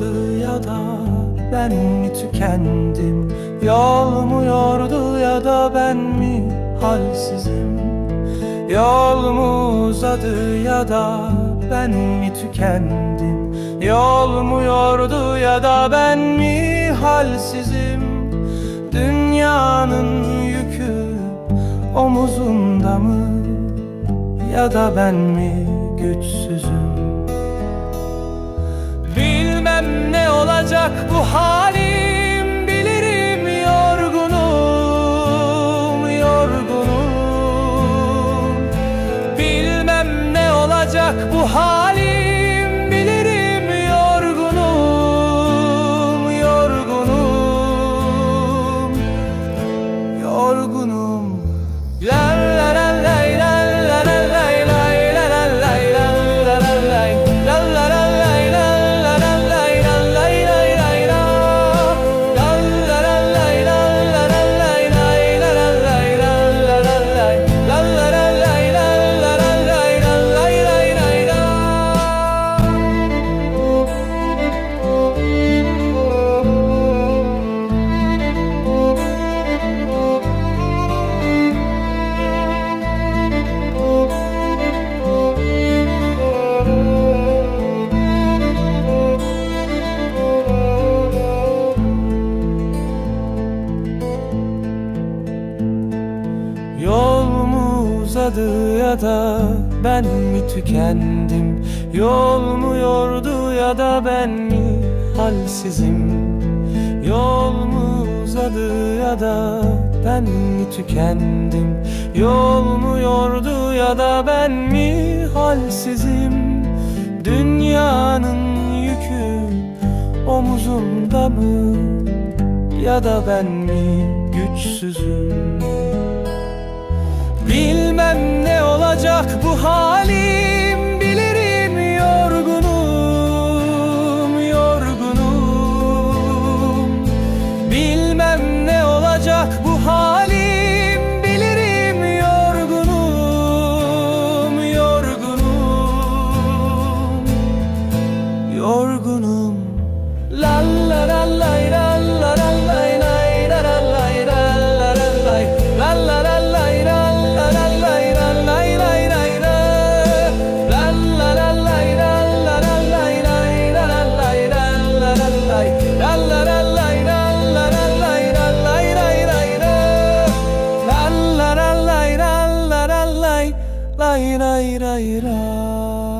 Uzadı ya da ben mi tükendim? Yol mu yordu ya da ben mi halsizim? Yol mu uzadı ya da ben mi tükendim? Yol mu yordu ya da ben mi halsizim? Dünyanın yükü omuzumda mı Ya da ben mi güçsüzüm Bilmem ne olacak bu halim. Bilirim yorgunum, yorgunum. Bilmem ne olacak bu halim uzadı ya da ben mi tükendim? Yol mu yordu ya da ben mi halsizim? Yol mu uzadı ya da ben mi tükendim? Yol mu yordu ya da ben mi halsizim? Dünyanın yükü omuzumda mı ya da ben mi güçsüzüm Bilmem ne olacak bu halim. Bilirim yorgunum, yorgunum. Bilmem ne olacak bu halim. Bilirim yorgunum, yorgunum. Yorgunum ray ray ray ray